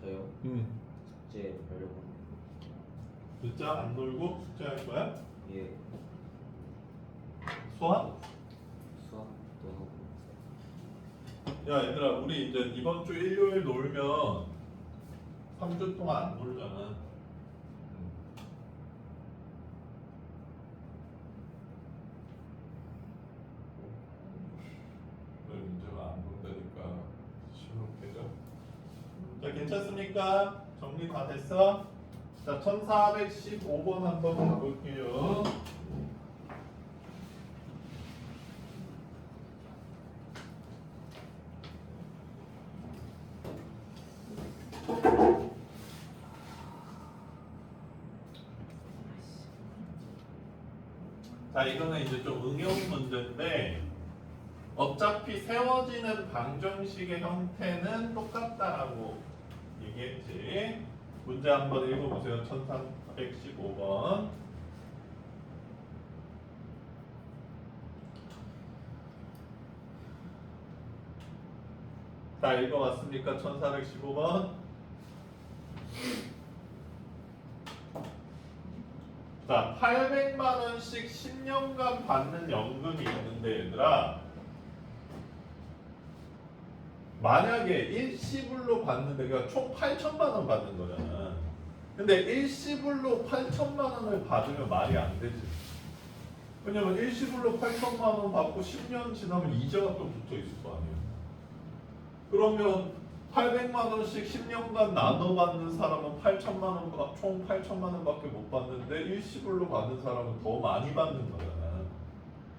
저요? 응. 숙제 하려고 합니다. 늦자 안 놀고 숙제할 거야? 예, 수학? 수학도 하고. 야 얘들아 우리 이제 이번 주 일요일 놀면 3주 동안 안 놀잖아 왜 문제가 안 본다니까 시무룩해져 자 괜찮습니까? 정리 다 됐어? 자 1415번 한번 가볼게요 자 이거는 이제 좀 응용 문제인데 어차피 세워지는 방정식의 형태는 똑같다라고 얘기했지? 문제 한번 읽어보세요. 1315번. 자 읽어봤습니까? 1415번? 자, 800만 원씩 10년간 받는 연금이 있는데 얘들아 만약에 일시불로 받는데 총 8천만 원 받는 거잖아. 근데 일시불로 8천만 원을 받으면 말이 안 되지. 왜냐면 일시불로 8천만 원 받고 10년 지나면 이자가 또 붙어 있을 거 아니에요. 그러면 800만 원씩 10년간 나눠 받는 사람은 8천만 원, 바- 총 8천만 원밖에 못 받는데 일시불로 받는 사람은 더 많이 받는 거잖아.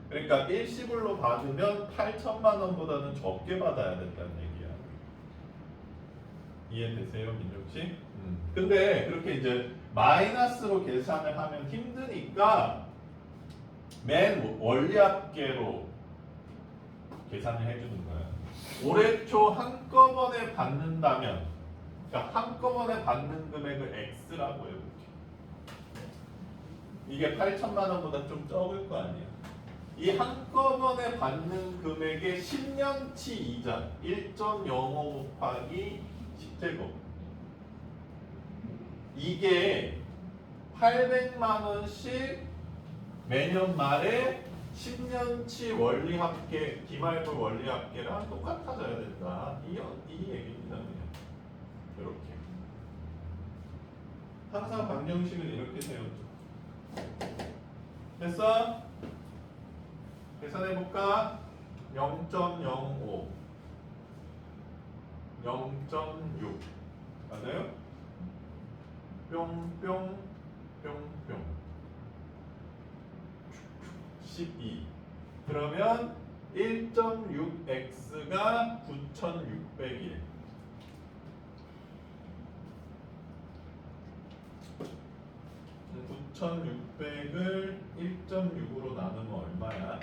그러니까 일시불로 받으면 8천만 원보다는 적게 받아야 된다는 얘기야. 이해되세요, 민정 씨? 음. 근데 그렇게 이제 마이너스로 계산을 하면 힘드니까 맨 원리합계로 계산을 해주는 거야. 올해 초 한꺼번에 받는다면, 그러니까 한꺼번에 받는 금액을 X라고 해볼게. 이게 8천만 원보다 좀 적을 거 아니야. 이 한꺼번에 받는 금액의 10년치 이자 1.05 곱하기 10 제곱 이게 800만 원씩 매년 말에 10년치 원리 합계 기말고 원리 합계랑 똑같아져야 된다. 이, 이 얘기입니다. 이렇게. 항상 방정식은 이렇게 세우죠. 됐어? 계산해 볼까? 0.05 0.6 맞아요? 뿅뿅 뿅뿅 12 그러면 1.6x가 9,600일 9,600을 1.6으로 나누면 얼마야?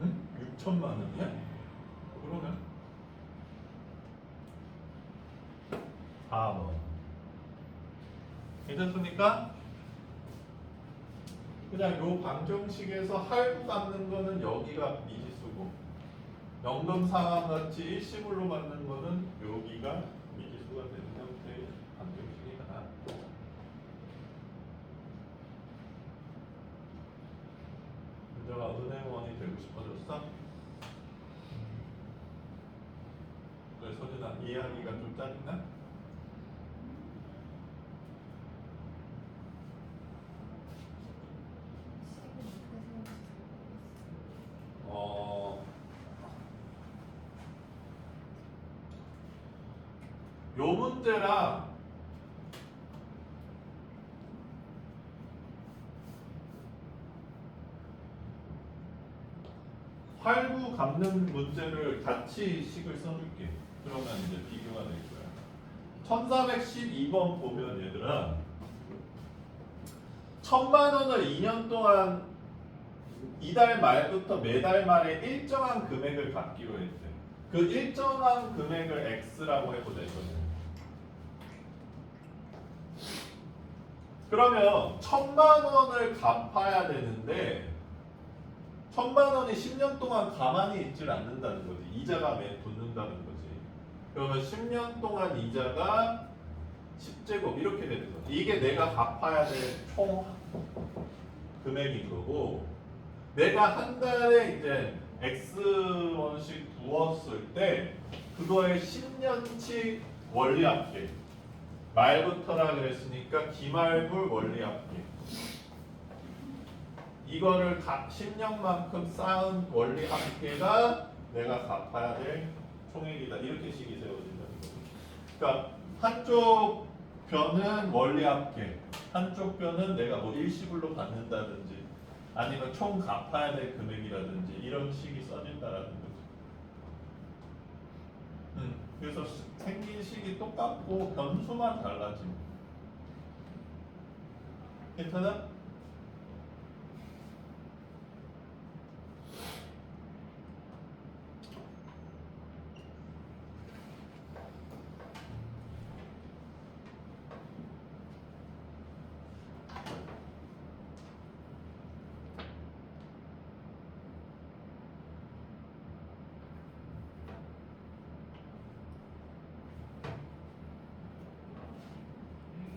응? 6 천만 원이야? 그러면 4번 괜찮습니까? 그냥 요 방정식에서 할부 받는 거는 여기가 미지수고 연금 상환 같이 일시불로 받는 거는 여기가 되는 형태의 방정식이다. 문제가 은행원이 되고 싶어졌어? 왜 서진아 이해하기가 좀 짜증나? 어, 요 문제랑 활구 갚는 문제를 같이 식을 써줄게. 그러면 이제 비교가 될 거야. 1412번 보면 얘들아, 천만 원을 2년 동안 이달 말부터 매달 말에 일정한 금액을 갚기로 했대. 그 일정한 금액을 X라고 해보자 이거는. 그러면 천만 원을 갚아야 되는데 천만 원이 10년 동안 가만히 있질 않는다는 거지. 이자가 매 붙는다는 거지. 그러면 10년 동안 이자가 10제곱 이렇게 되는 거지. 이게 내가 갚아야 될 총 금액인 거고 내가 한 달에 이제 X 원씩 부었을 때 그거의 10년치 원리 합계 말부터라 그랬으니까 기말불 원리 합계 이거를 각 10년만큼 쌓은 원리 합계가 내가 갚아야 될 총액이다 이렇게 식이 세워진다는 거죠. 그러니까 한쪽 변은 원리 합계, 한쪽 변은 내가 뭐 일시불로 받는다든지 아니면 총 갚아야 될 금액이라든지 이런 식이 써진다라는 그래서 시- 생긴 식이 똑같고 변수만 달라짐. 괜찮아?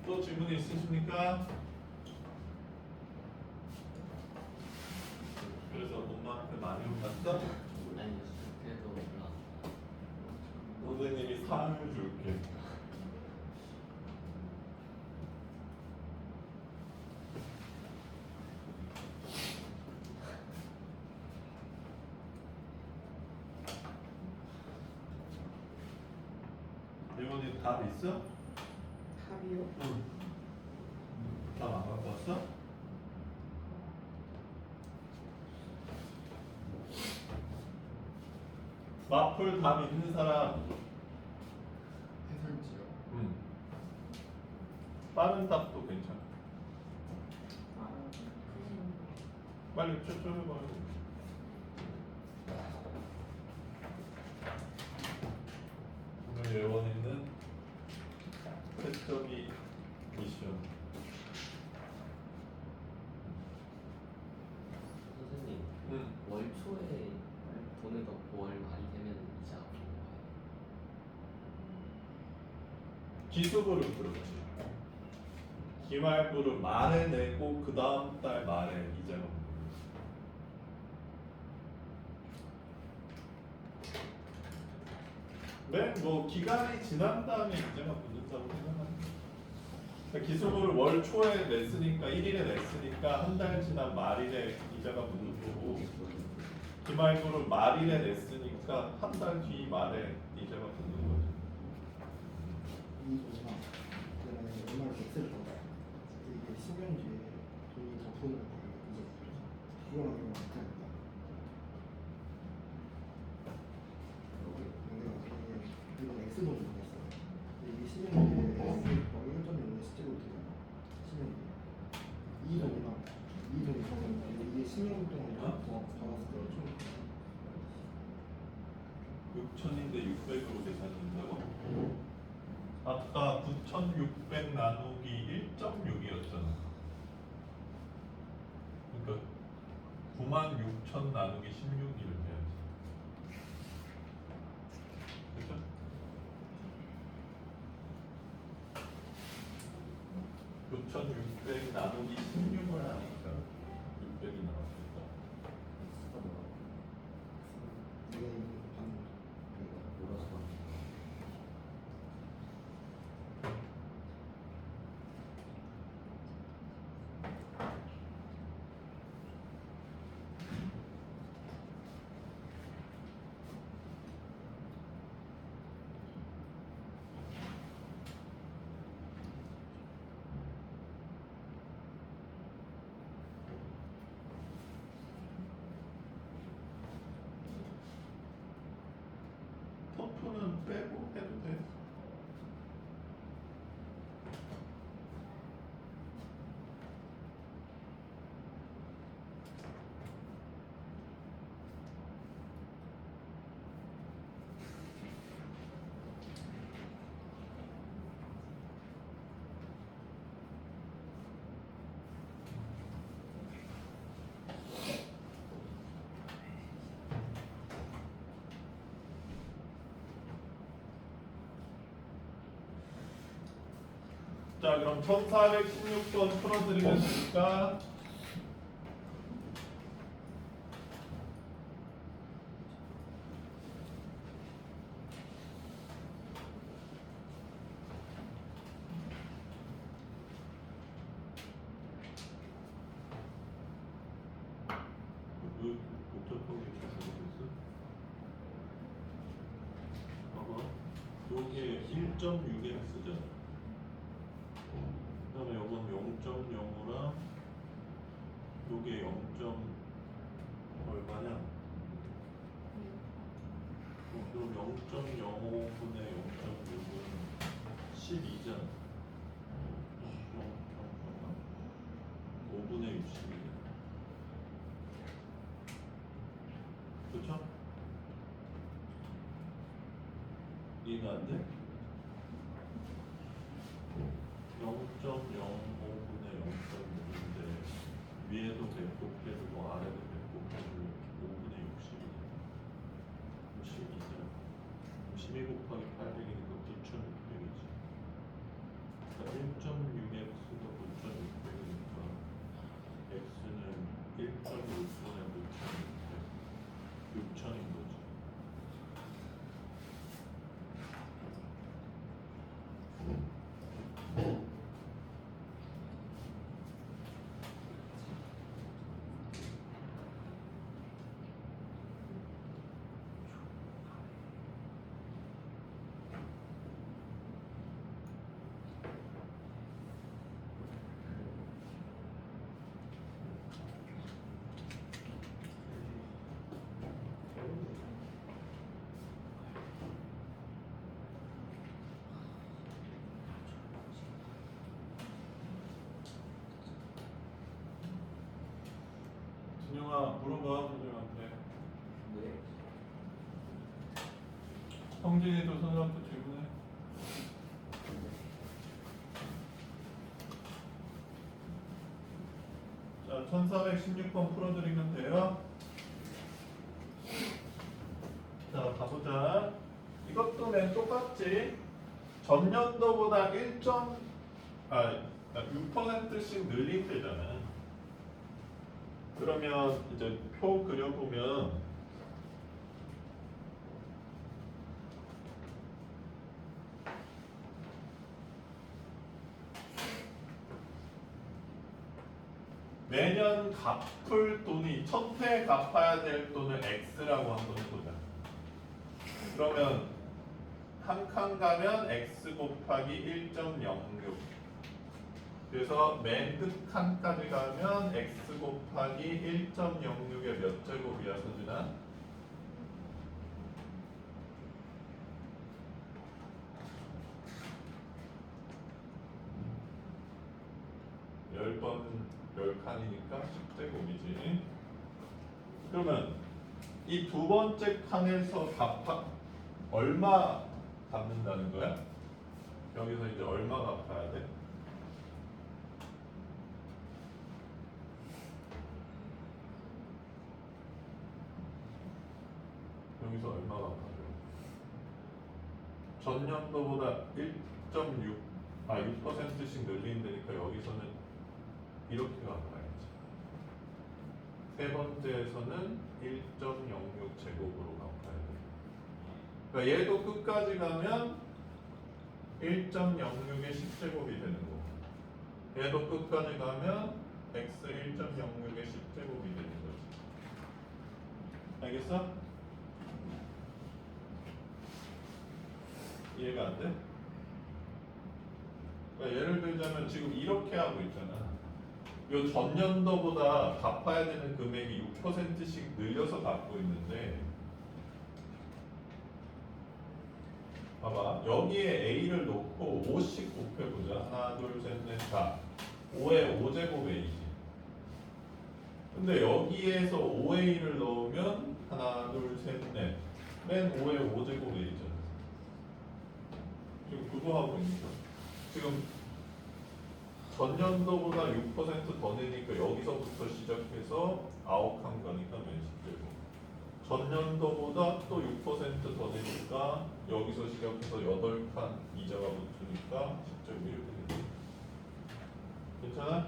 또 질문 있으십니까? 그래서 엄마한테 많이 혼났어? 아니 그래도 몰라 선생님이 상을 줄게. 이번에 답 있어? 답이요? 응. 답안 갖고 왔어? 마플 답 있는 사람 해설지요. 음. 빠른 답도 괜찮아. 빨리 쭉쭉 해봐요. 오늘 예원이는 패스점이 미션. 선생님 음. 월 초에 돈을 넣고 월 말이 되면 이자 없는 거예요 기 수부를 그렇지. 기말부를 말에 내고 그 다음 달 말에 이자가 오는 거지. 네, 뭐 기간이 지난 다음에 이자가 붙는다고 생각합니다. 그러니까 기수부를 월 초에 냈으니까 1일에 냈으니까 한 달 지난 말일에 이자가 붙는 거고 기말부를 말일에 냈으니까 한 달 뒤 말에 이자가 붙는 거죠. 이 돈이나 그다음에 얼마를 엑셀을 받아. 이게 10년 뒤에 돈이 거예요. 이제 그거랑 이거 어떻게 합니까? 내가 그러면 이건 X 돈이 되겠어요. 이게 10년 뒤에 X 뭐 1.0의 실제로 되잖아. 10년 뒤에. 이 돈이랑 이 돈이 그러면 이게 10년 동안 어? 더 받았을 때총 6천인데 600으로 계산된다고? 아까 9,600 나누기 1.6이었잖아. 그러니까 96,000 나누기 16을 해야지. 그죠? (9,600) 나누기 10%는 빼고 해도 돼. 자 그럼 1416번 풀어드리면 되니까 그 복잡하게 잘못했어? 봐봐. 요게 1.6x잖아 그 다음에 요건 0.05랑 요게 0. 얼마냐? 어, 그럼 0.05분의 0.6은 12잖아 5분의 60이잖아 그쵸? 이해가 안 돼? 0.05분의 0.6인데 위에도 배꼽해주고 아래도 배꼽해주고 5분의 60이잖아 12잖아 12 곱하기 800이니까 9600이지 그러니까 1.6x가 9600이니까 x는 1.6분의 9600 6천인 거지 준영아 물어봐 선생님한테. 네. 성진이도 선생님한테 질문해. 자 1416번 풀어드리면 돼요. 자 가보자. 이것도 맨 똑같지? 전년도보다 1. 아 6%씩 늘린 때잖아 그러면 이제 표 그려보면 매년 갚을 돈이 첫 해 갚아야 될 돈을 X라고 한번 해보자. 그러면 한 칸 가면 X 곱하기 1.06 그래서 맨 끝 칸까지 가면 X 곱하기 1.06의 몇 제곱이야 서준아? 열 번, 열 칸이니까 10제곱이지. 그러면 이 두 번째 칸에서 갚아 얼마 갚는다는 거야? 여기서 이제 얼마 갚아야 돼? 여기서 얼마 갚아줘? 전년도보다 1.6, 아 6%씩 늘린다니까 여기서는 이렇게 갚아야지. 세 번째에서는 1.06 제곱으로 갚아야 돼. 그러니까 얘도 끝까지 가면 1.06의 10제곱이 되는 거고 얘도 끝까지 가면 x 1.06의 10제곱이 되는 거지. 알겠어? 이해가 안 돼? 그러니까 예를 들자면 지금 이렇게 하고 있잖아. 요 전년도보다 갚아야 되는 금액이 6%씩 늘려서 갚고 있는데 봐봐. 여기에 A를 놓고 5씩 곱해보자. 하나 둘 셋 넷 다. 5에 5제곱 A지. 근데 여기에서 5A를 넣으면 하나 둘 셋 넷 맨 5에 5제곱 A잖아 지금 그거 하고 있는 거야 지금 전년도보다 6%더 내니까 여기서부터 시작해서 9칸 가니까 몇십제곱 전년도보다 또 6%더 내니까 여기서 시작해서 8칸 이자가 붙으니까 10제곱 이렇게 되지 괜찮아?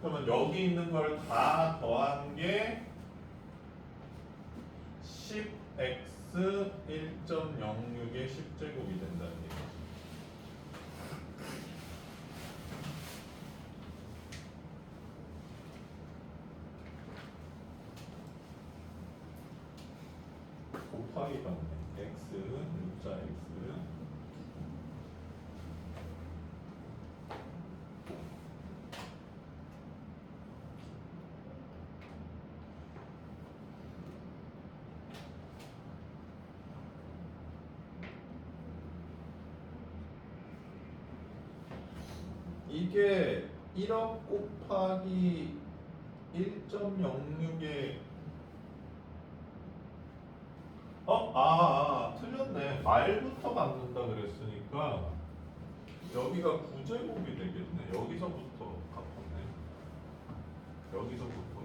그러면 여기 있는 걸 다 더한 게 10x 1.06의 10제곱이 된다는 얘기지. 곱하기 받네. x, 문자 x. 이게 1억 곱하기 1.06의 어? 아, 아 틀렸네 말부터 받는다 그랬으니까 여기가 9제곱이 되겠네. 여기서부터 갚았네. 여기서부터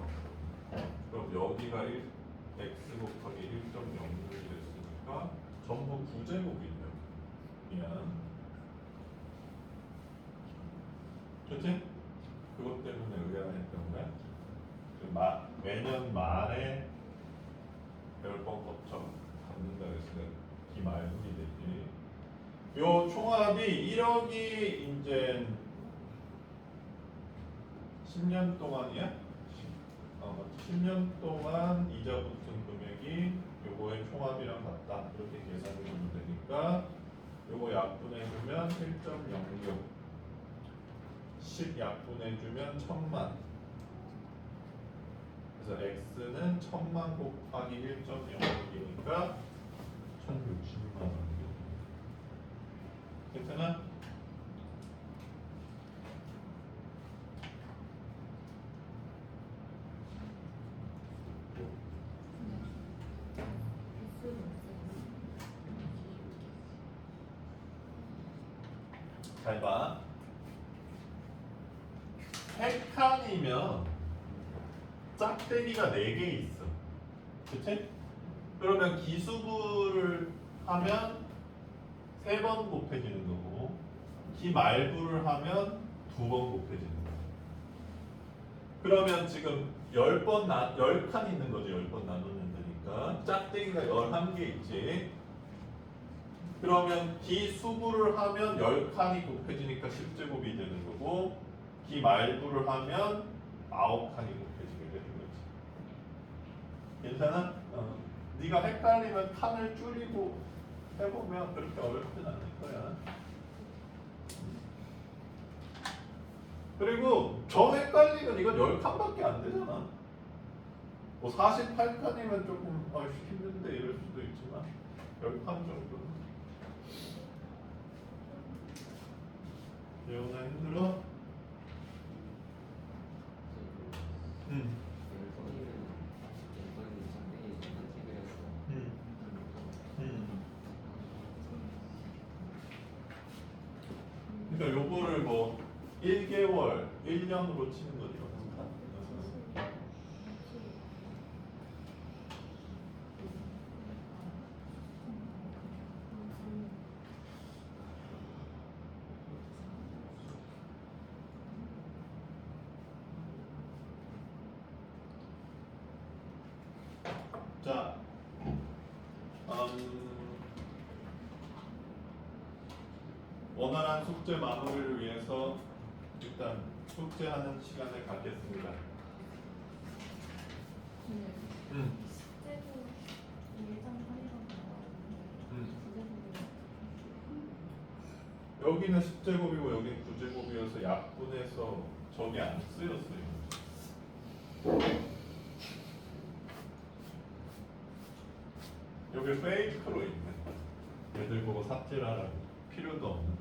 그럼 여기가 1, x 곱하기 1.06이 됐으니까 전부 9제곱이네요. 미안. 그치? 그것 때문에 의아가 했던 거야? 그 마, 매년 말에 열 번 거쳐 받는다 그랬으니까 기말분이 되지 요 총합이 1억이 이제 10년 동안이야? 어, 10년 동안 이자 붙은 금액이 요거의 총합이랑 같다. 이렇게 계산해 주면 되니까 요거 약분해 주면 1.06 10 약분해 주면 1000만. 그래서 x는 1000만 곱하기 1.06이니까 1060만 원 괜찮아? 잘 봐. 핵칸이면 짝대기가 4개 있어. 그치? 그러면 기수부를 하면 3번 곱해지는 거고 기 말부를 하면 2번 곱해지는 거야. 그러면 지금 10번 나, 10칸 있는 거지 10번 나누면 되니까 짝대기가 11개 있지 그러면 기 수부를 하면 10칸이 곱해지니까 10제곱이 되는 거고 기 말부를 하면 9칸이 곱해지게 되는 거지 괜찮아? 어. 네가 헷갈리면 칸을 줄이고 해보면 그렇게 어렵진 않을 거야 그리고 저 헷갈리면 이건 10칸밖에 안 되잖아 뭐 48칸이면 조금 아, 힘든데 이럴 수도 있지만 10칸 정도 예원아 힘들어? 응. 응. 응. 그러니까 요거를 뭐 1개월, 1년으로 치는 거죠. 자, 음, 원활한 숙제 마무리를 위해서 일단 숙제하는 시간을 갖겠습니다. 음, 여기는 10제곱이고 여기는 9제곱이어서 약분해서 저기 안 쓰였어요. 여기 페이크로 있네. 얘들 보고 삭제하라고 필요도 없는.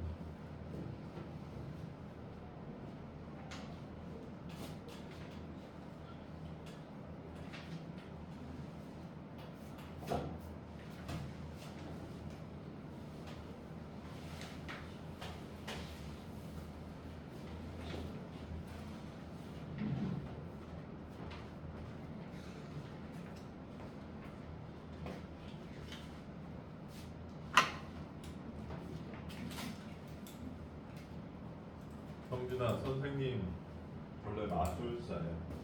선생님 원래 마술사예요.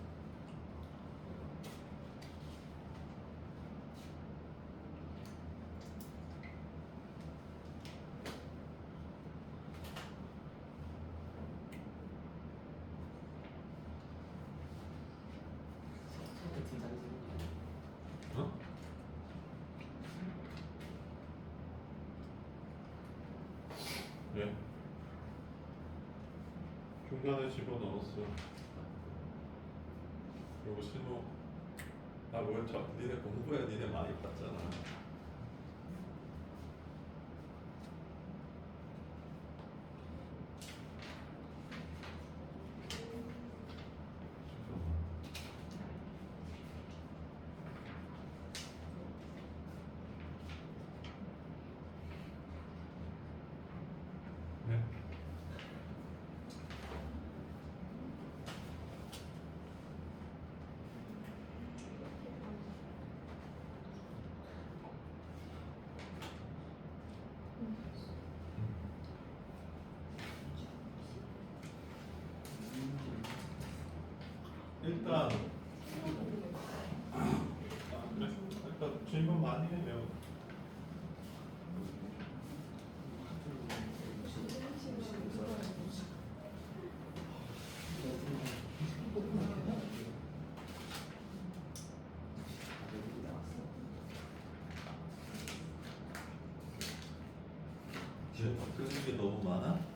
집어 넣었어. 그리고 신호. 아, 뭐였죠? 니네 공부해, 니네 많이 봤잖아. 일단 일단 질문 많이 해요. 지금 바뀌는 게 너무 많아?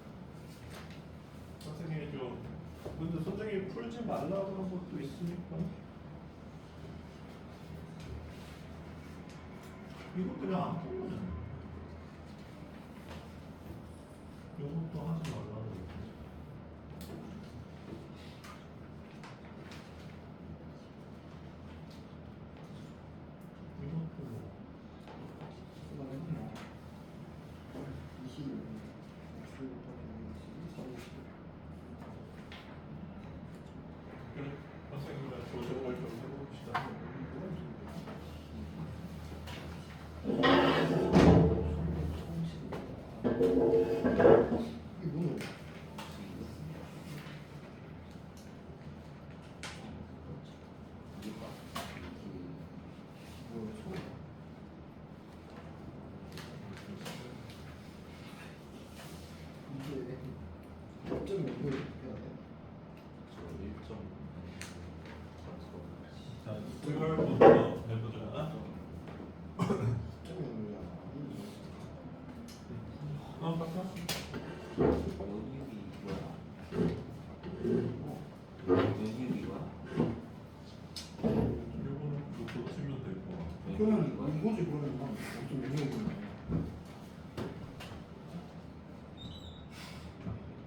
쓰지 말라고 한 것도 있으니까. 이것도 그냥 이거지 그러면 아, 좀 있는 거야.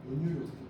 연율이 어떻게?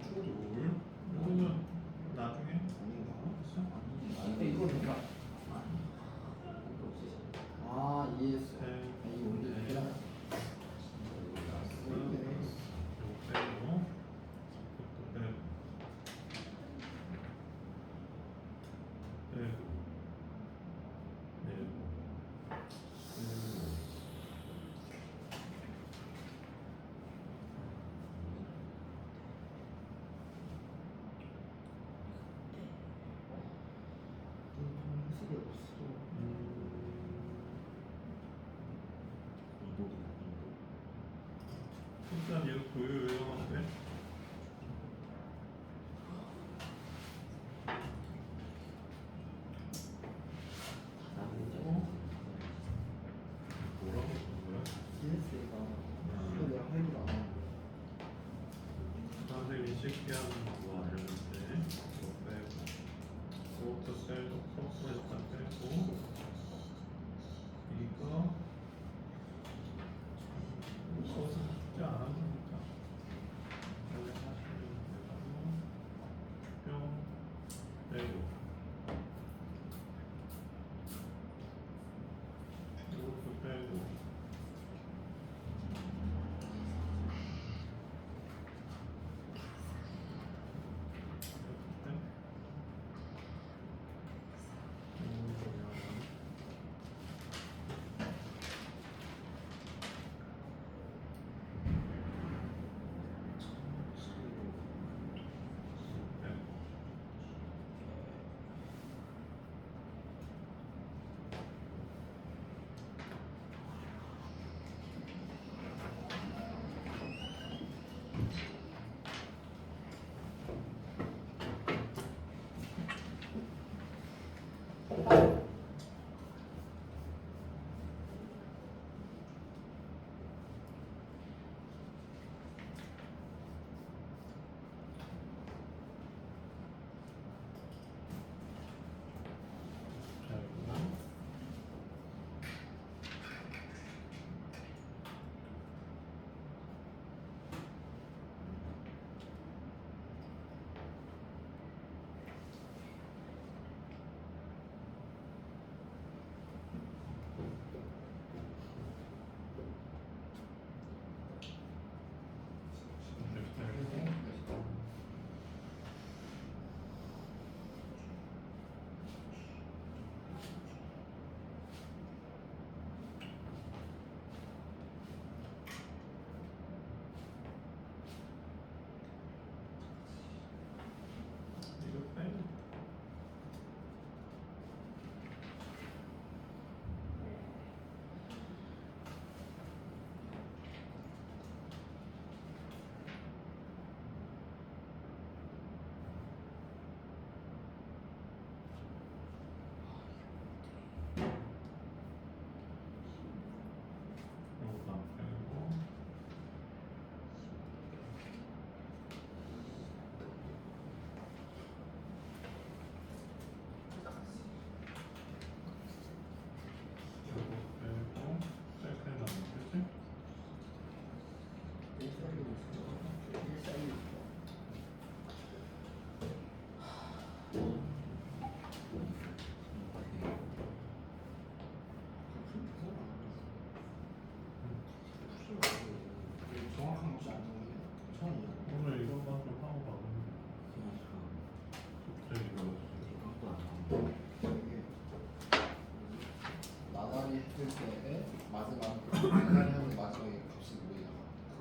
했을 때의 마지막 그 인간이 하는 마지막에 값이 뭐냐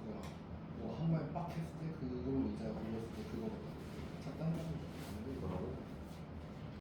그거랑 뭐한 번에 빡 했을 때 그걸